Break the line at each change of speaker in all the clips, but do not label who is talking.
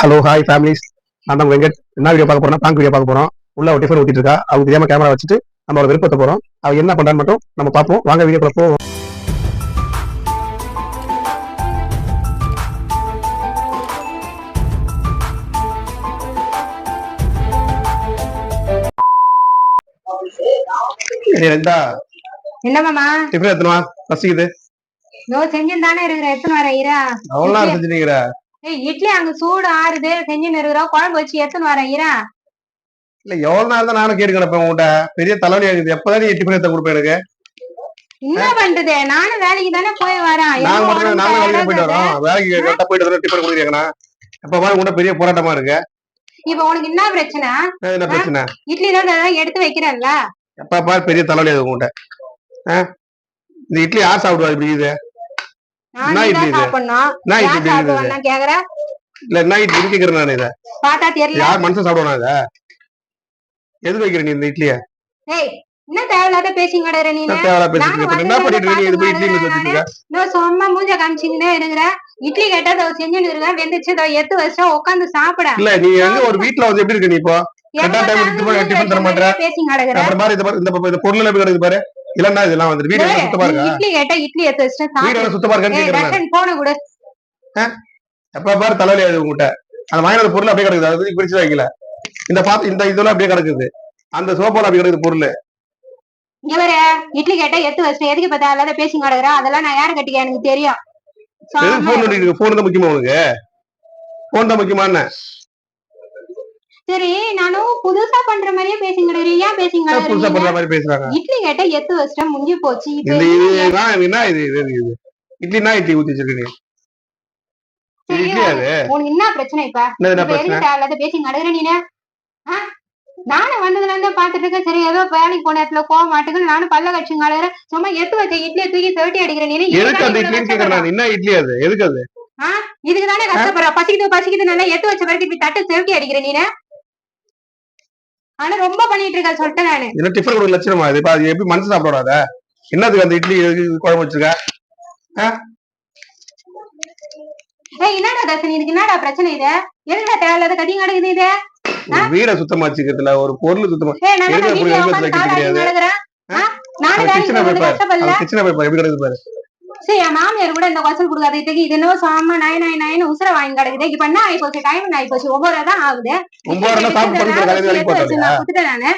Hello hi families நான் தான் வெங்கட். என்ன வீடியோ பார்க்க போறோம் டாங்க் வீடியோ பார்க்க போறோம். உள்ள ஒரு டிஃபன் ஊத்திட்டு இருக்கா அவங்க தெரியாம கேமரா வச்சுட்டு நம்மளோட விருப்பத்தை போறோம். அவ என்ன பண்றான்னு மட்டும் நம்ம பார்ப்போம். வாங்க வீடியோ இந்தா
என்ன மாமா?
டிஃபன் எத்தனை பசிக்குது.
இதோ தானே இருக்கிற. இரா
அவ்வளோ
ஏய் இட்லி அங்க சூடு ஆறுது செஞ்சுன்னு இருக்கிறோம் குழம்பு வச்சு எத்தனை வர இரா
இல்ல எவ்வளவு நேரம் தான் நானும் கேட்டு கிடப்பேன் உங்கள்கிட்ட பெரிய தலைவலி ஆகுது. எப்பதான் நீ டிஃபன் எடுத்து கொடுப்பேன் எனக்கு?
என்ன பண்றது? நானும் வேலைக்கு தானே போய் வரேன்.
நாங்க மட்டும் நாங்க வேலைக்கு போயிட்டு
ஆகுது.
வரோம் வேலைக்கு கரெக்டா போயிட்டு வரோம் டிஃபன் கொடுக்குறீங்கண்ணா எப்ப பாரு உங்கள்கிட்ட பெரிய போராட்டமா இருக்கு.
இப்ப உனக்கு என்ன பிரச்சனை?
என்ன பிரச்சனை?
இட்லி தான் எடுத்து வைக்கிறேன்ல.
எப்ப பாரு பெரிய தலைவலி அது உங்கள்கிட்ட ஆ? இந்த இட்லி யார் சாப்பிடுவா இப்படி இது? எது வைக்கிற நீ இந்த இட்லிய?
என்ன தேவையில்லாத நீ.
என்ன பண்ணிட்டு இருக்க நீ இது போய் இட்லி
நான். சும்மா மூஞ்ச காமிச்சிங்கன்னே இருக்கிற இட்லி கேட்டா இதோ செஞ்சுன்னு இருக்கிறேன் வெந்துச்சு. இதோ எடுத்து வச்சா உட்காந்து சாப்பிட.
இல்ல நீ எங்க ஒரு வீட்ல வந்து எப்படி இருக்க நீ இப்போ? கரெக்டா டைம் டிஃபன் தர மாட்டேற? அப்புறம் பாரு இந்த இந்த பொருள் எப்படி கிடக்குது பாரு? இல்லன்னா இதெல்லாம் வந்து வீடு எல்லாம் சுத்தமா இருக்கா?
இட்லி கேட்டா இட்லி எடுத்து வச்சுட்டு
வீடு
சாப்பிடு.
எல்லாம் சுத்தமா இருக்கான்னு கேக்குறேன்
போன கூட.
எப்ப பாரு தலைவலி ஆகுது உங்ககிட்ட. அந்த வாங்கின பொருள் அப்படியே கிடக்குது. அது பிரிச்சு வைக்கல இந்த பாத்து இந்த இதெல்லாம் அப்படியே கிடக்குது. அந்த சோப்பால அப்படியே கிடக்குது பொருள்.
இங்க வேற இட்லி கேட்டா எடுத்து வச்சுட்டு எதுக்கு பார்த்தா அல்லாத பேசிங் கிடக்குற? அதெல்லாம் நான் யாரு கட்டிக்க எனக்கு தெரியும்.
போன் போன் தான் முக்கியமா உனக்கு? போன் தான் முக்கியமா என்ன
சரி நானும் புதுசா பண்ற மாதிரியே பேசிங் கிடக்குறீங்க ஏன் பேசிங்
புதுசா பண்ற மாதிரி பேசுறாங்க.
இட்லி கேட்டா எடுத்து வச்சுட்டா முடிஞ்சு போச்சு
இது என்ன இது இது இது, இட்லினா இட்லி ஊத்தி வச்சிருக்க நீ இது
சரி,
இட்லி அது
உனக்கு என்ன பிரச்சனை இப்ப? தேவையில்லாத பேசிங் கிடக்குற நீனு? நானும் வந்ததுல இருந்து பாத்துட்டு இருக்கேன் சரி ஏதோ வேலைக்கு போன இடத்துல போக மாட்டேங்குது நானும் பல்ல கட்சி சும்மா எடுத்து வச்ச இட்லியை தூக்கி தேட்டி அடிக்கிற நீ
என்ன இட்லி அது? எதுக்கு அது?
இதுக்கு தானே கஷ்டப்படுற? பசிக்குது பசிக்குது நல்லா எடுத்து வச்ச பிறகு இப்படி தட்டு செலுத்தி அடிக்கிற நீனு. ஆனா ரொம்ப பண்ணிட்டு இருக்க சொல்லிட்டேன் நானு.
என்ன டிஃபன் கொடுக்க லட்சணமா? இது அது எப்படி மனசு சாப்பிடாத என்னதுக்கு அந்த இட்லி குழம்பு வச்சிருக்க?
ஏய் என்னடா தர்சன் இதுக்கு என்னடா பிரச்சனை இது? எதுடா தேவையில்லாத கதையும் கிடக்குது இது?
வீட சுத்தமா வச்சுக்கிறதுல ஒரு பொருள் சுத்தமா
வேலைக்கு
கிச்சனை போய் பாரு. கிச்சனை போய் பாரு. எப்படி கிடக்குது பாரு.
சரி என் மாமியார் கூட இந்த கொசல் கொடுக்காது இதுக்கு இது என்னவோ சாம நய நய நயன்னு உசுர வாங்கி கிடக்குது. இப்ப என்ன ஆகி போச்சு? டைம் ஆகி போச்சு? ஒவ்வொரு தான் ஆகுது. குடுத்துட்டேன் நானு.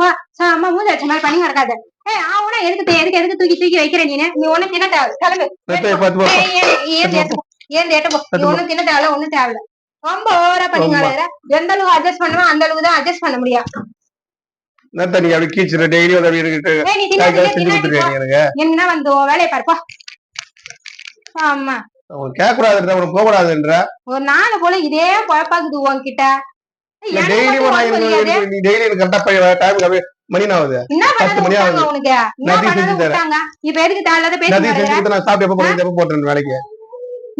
போ. அம்மா மூஞ்சி வச்ச மாதிரி பண்ணி கிடக்காது ஏய் ஆவுனா எதுக்கு எதுக்கு எதுக்கு தூக்கி தூக்கி வைக்கிற நீ ஒண்ணு தின்ன தேவை கிளம்பு ஏந்து ஏத்து போ. நீ ஒண்ணும் தின்ன தேவையில்ல ஒண்ணும் தேவையில்ல. ரொம்ப ஓவரா பண்ணி எந்த அளவுக்கு அட்ஜஸ்ட் பண்ணுவோம் அந்த அளவுக்கு தான் அட்ஜஸ்ட் பண்ண முடியும்.
நீ அப்படி கீச்சுற டெய்லி செஞ்சு. கொடுத்துருக்கீங்க எனக்கு.
என்ன வந்து வேலையை பாருப்பா ஆமா.
உனக்கு கேட்க கூடாதுன்ற உனக்கு
ஒரு நாலு போல இதே குழப்பாக்குது உன்கிட்ட.
டெய்லி நீ டெய்லி எனக்கு கரெக்டா மணி ஆகுது? பத்து மணி ஆகுது. நதி செஞ்சு தரேன்.
இப்ப எதுக்கு தேவையில்லாத பேசி
நதி செஞ்சு கொடுத்து நான் சாப்பிட்டு எப்ப போறேன்? எப்ப போட்டுறேன் வேலைக்கு.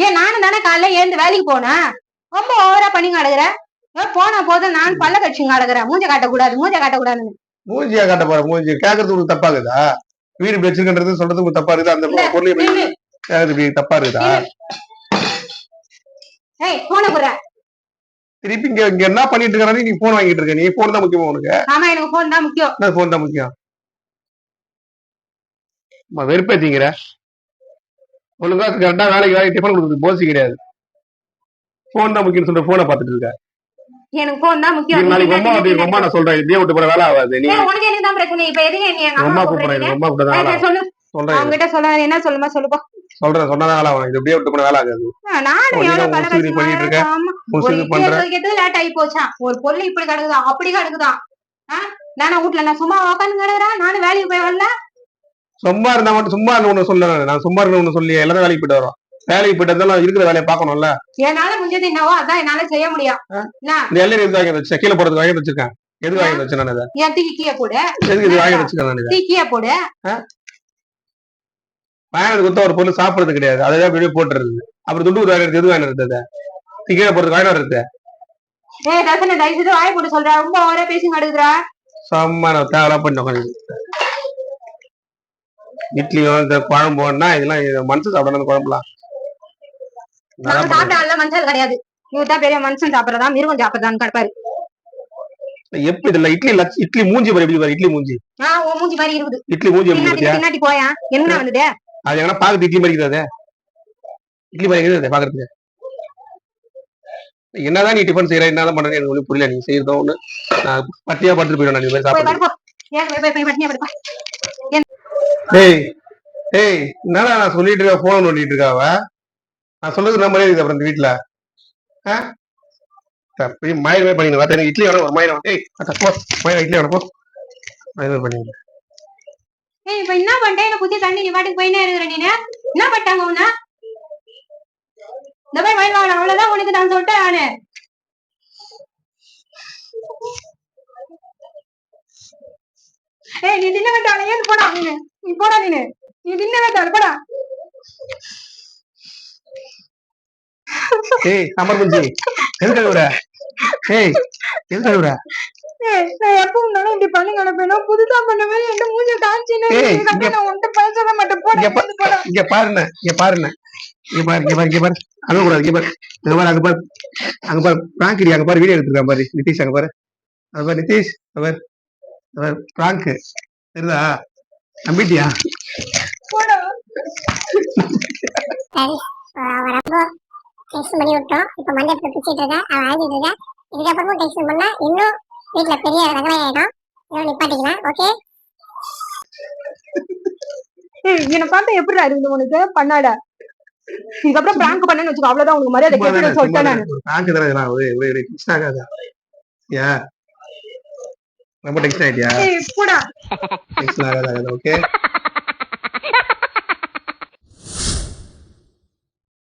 ஏன் நானும் தானே காலைல எழுந்து வேலைக்கு போனேன். ரொம்ப ஓவரா பண்ணி ஏன் போனா போதும் நான் பல்ல கட்சி கிடக்குறேன் மூஞ்ச காட்டக்கூடாது மூஞ்ச காட்டக்கூடாதுன்னு.
மூஞ்சியா காட்ட போற மூஞ்சி. கேக்குறது உங்களுக்கு தப்பாகுதா? வீடு இப்படி வச்சிருக்கன்றது சொல்றது உங்களுக்கு தப்பா இருக்குது அந்த பொருள் இப்படி. கேக்குறது இப்படி தப்பா இருக்குதா திருப்பி இங்க இங்க என்ன பண்ணிட்டு இருக்கானே நீ போன் வாங்கிட்டு இருக்க. நீ போன் தான் முக்கியமா உனக்கு?
ஆமா எனக்கு போன் தான் முக்கியம்.
என்ன போன் தான் முக்கியம்? அம்மா, வெறுப்பேத்திங்கிற ஒழுங்கா கரெக்டா வேலைக்கு வேலைக்கு டிஃபன் கொடுக்குறது போசி கிடையாது. போன் தான் முக்கியம் சொல்ற போனை பாத்துட்டு இருக்க.
எனக்கு போன் தான் முக்கியம்.
நாளைக்கு ரொம்ப அப்படி ரொம்ப நான் சொல்றேன். இப்படியே விட்டு போற வேலை ஆகாது. நீ
உனக்கு எனக்கு தான் பிரச்சனை? இப்ப எதுக்கு நீ எங்க அம்மா
கூப்பிடுறேன் ரொம்ப கூப்பிட வேலை
ஏய், சொல்லு.
சொல்றேன்.
அவங்க கிட்ட சொல்ல என்ன சொல்லுமா? சொல்லுப்பா.
சொல்றேன். சொன்னதான் வேலை ஆகும். இது இப்படியே விட்டு போன வேலை ஆகாது.
நானும் எவ்வளவு பல
பண்ணிட்டு இருக்க.
ஆமா ஒரு
முசுக்கு
இட்லி
பண்ற.
எடுத்து லேட் ஆகி போச்சான் ஒரு பொருள் இப்படி கிடக்குதான் அப்படி கிடக்குதான்? நானா வீட்டுல நான் சும்மா உட்காந்து கிடக்குறேன் நானும் வேலைக்கு போய் வரல?
சும்மா இருந்தா மட்டும் சும்மா இருந்த ஒண்ணு சொல்ல நான் சும்மா ஒண்ணு சொல்லி எல்லாரும் வேலைக்கு போயிட்டு வரோம். வேலைக்கு போயிட்டு இருந்தாலும் இருக்கிற வேலையை பார்க்கணும்ல?
என்னால முடிஞ்சது என்னவோ அதான் என்னால செய்ய முடியும்.
இந்த எல்லாம் எது வாங்கி வச்சேன் கீழே போறதுக்கு வாங்கி வச்சிருக்கேன். எது வாங்கி வச்சேன் நான் இதை?
என் தூக்கி கீழே போடு.
எதுக்கு இது வாங்கி வச்சிருக்கேன் நான்
தூக்கி கீழே போடு.
வாங்கினது கொடுத்த ஒரு பொருள் சாப்பிடுறது கிடையாது. அதை அப்படியே போட்டுறது. அப்புறம் துண்டு ஒரு வாங்கினது எது வாங்கினது அதை கீழே போறதுக்கு வாங்கிட்டு வர்றது
ஏய் தர்சன தயவு செய்து வாய் போட்டு சொல்ற. ரொம்ப ஓவரா பேசி கிடக்குறா
செம்ம நான் தேவையெல்லாம் பண்ணி இட்லியும் இந்த குழம்புன்னா இதெல்லாம் இது மனுஷன் சாப்பிடணும் குழம்புலாம்.
நாங்க சாப்பிடாத மனுஷன் கிடையாது. இவர் தான் பெரிய மனுஷன் சாப்பிடறதா மிருகம் சாப்பிடறான்னு கிடப்பாரு.
எப்படி இதுல இட்லி லட்ச- இட்லி மூஞ்சி பாரு எப்படி பாரு இட்லி மூஞ்சி.
ஆஹ் உன் மூஞ்சி மாதிரி இருக்குது.
இட்லி மூஞ்சி எப்படி
பின்னாடி போயா? என்ன வந்தது?
அது எங்கன்னா பாக்குறது இட்லி மாதிரி இருக்குது. இட்லி மாதிரி இருக்குது பாக்குறதுக்கு. என்னதான் நீ டிஃபன் செய்யற என்னதான் பண்றது எனக்கு புரியல நீ செய்யறதோ ஒண்ணு. நான் பட்டியா படுத்துட்டு போயிடும் நான் சாப்பிடுறேன் டேய் டேய் என்னடா நான் சொல்லிட்டு இருக்கா போன் நோண்டிட்டு இருக்கா அவ நான் சொல்றது நம்பரே இருக்குது அப்புறம் இந்த வீட்டுல ஆ? போய் மயமே பண்ணிங்க பார்த்தா எனக்கு இட்லி வேணும் ஒரு மயம் ஏய் போ மயம் இட்லி வேணும் போ. மயமே பண்ணிங்க
ஏய் இப்ப என்ன பண்ணிட்டேன் என்ன புத்தி தண்ணி நீ பாட்டுக்கு போயினே இருக்கிற நீ என்ன பண்ணிட்டாங்க உன்ன? இந்த மாதிரி மயில் வாங்கலாம் அவ்வளவுதான் உனக்கு நான் சொல்லிட்டேன் நானு. ஏய் நீ தின்ன வேண்டாம் ஏன் போடா நீனு? நீ போடா நீனு. நீ தின்ன வேண்டாம் போடா.
ஏய் சமர் குஞ்சி எதுக்கு அழுவுற ஏய் எதுக்கு அழுவுற
ஏய் நான் எப்பவும் இருந்தாலும் இப்படி பண்ணி கிடப்பேன் புதுசா பண்ண மாதிரி எந்த மூஞ்ச காமிச்சின்னு
ஏய்,
இதுக்கப்புறம்
இங்க-
நான் உன்கிட்ட மாட்டேன் போடா
பாருண்ண இங்க பாருண்ண. இங்க பாரு இங்க பாரு இங்க பாரு. அழுவ கூடாது இங்க பாரு. இங்க பாரு அங்க பாரு. அங்க பாரு பிராங்க் அங்க பாரு வீடியோ எடுத்துருக்கான் பாரு நிதிஷ் அங்க பாரு. அங்க பாரு நிதிஷ் அங்க அங்க பாரு பிராங்க் தெரியுதா? நம்பிட்டியா?
போடா.
அவன் ரொம்ப டென்ஷன் பண்ணி விட்டோம். இப்போ மண்டபத்தில் பிடிச்சிட்டு இருக்கா அவன் அழுதுட்டு இருக்கா இதுக்கப்புறமும் டென்ஷன் பண்ணா இன்னும் வீட்டுல பெரிய ரகலை ஆயிடும் இன்னும் நிப்பாட்டிக்கலாம். ஓகே?
என்ன பார்த்தா எப்படி இருக்குது உனக்கு? பண்ணாட இதுக்கப்புறம் பிராங்க் பண்ணேன்னு வச்சுக்கோ அவ்வளவுதான். உனக்கு மரியாதை கெட்டு சொல்லிட்டேன். நான்
பிராங்க் தானே இதெல்லாம். ஒரு ஒரு ரொம்ப டென்ஷன் ஆயிட்டியா?
ஏய் போடா.
ஓகே?